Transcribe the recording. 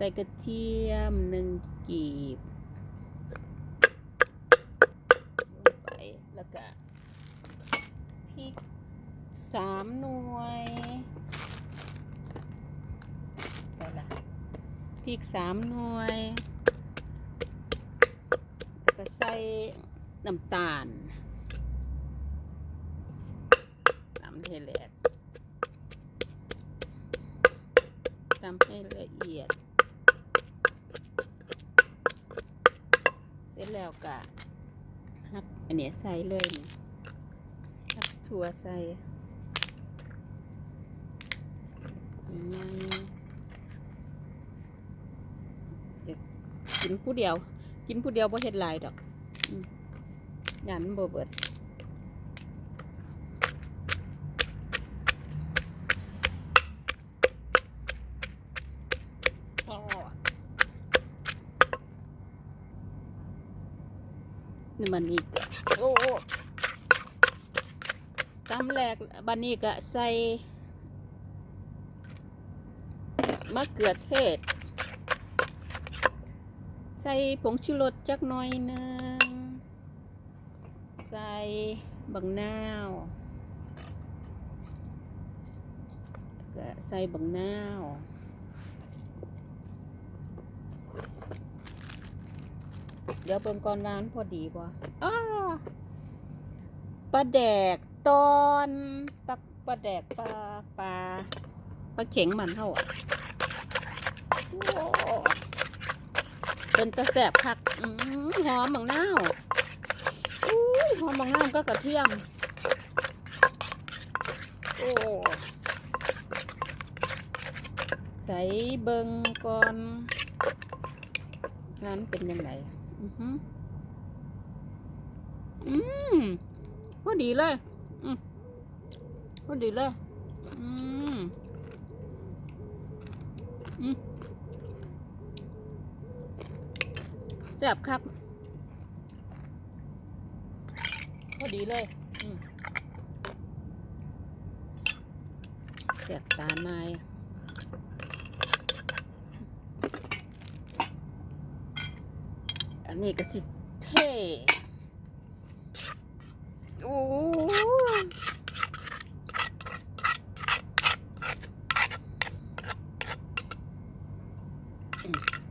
ใส่กระเทียมหนึ่งกีบลงไปแล้วก็พริกสามหน่วยใส่ละพริกสามหน่วย แล้วก็ใส่น้ำตาลตำให้แหลกตำให้ละเอียด จแล้วกะฮักอันเนี้ยใส่เลยนี่ฮักถั่วใส่ยังกินผู้เดียว กินผู้เดียวบ่เฮ็ดลายดอกอยันบ่เบิดพอ นี่มันอีกอะโอ้โอ้ตำแรกบันนี้ก็ใส่มะเขือเทศ ใส่ผงชูรสจักหน่อยหนึงใส่บังนาวแล้วก็ใส่บังนาว ดี๋ยวเบิ่งก่อนวามันพอดีบ่อ้าปลาแดกตอนปลาปลาแดกปลาปลาปลาเข็งมันเท่าเป็นตะแสบคักอหอมบังนาวอุ้ยหอมบังนาวก็กระเทียม โอ้ใส่เบิงก่อนงานเป็นยังไง อือหืออืมพอดีเลย อืมพอดีเลย อืม อืมแซ่บครับ พอดีเลย อืมแซ่บตานาย อันนี้ก็สิเท่โอ้อืม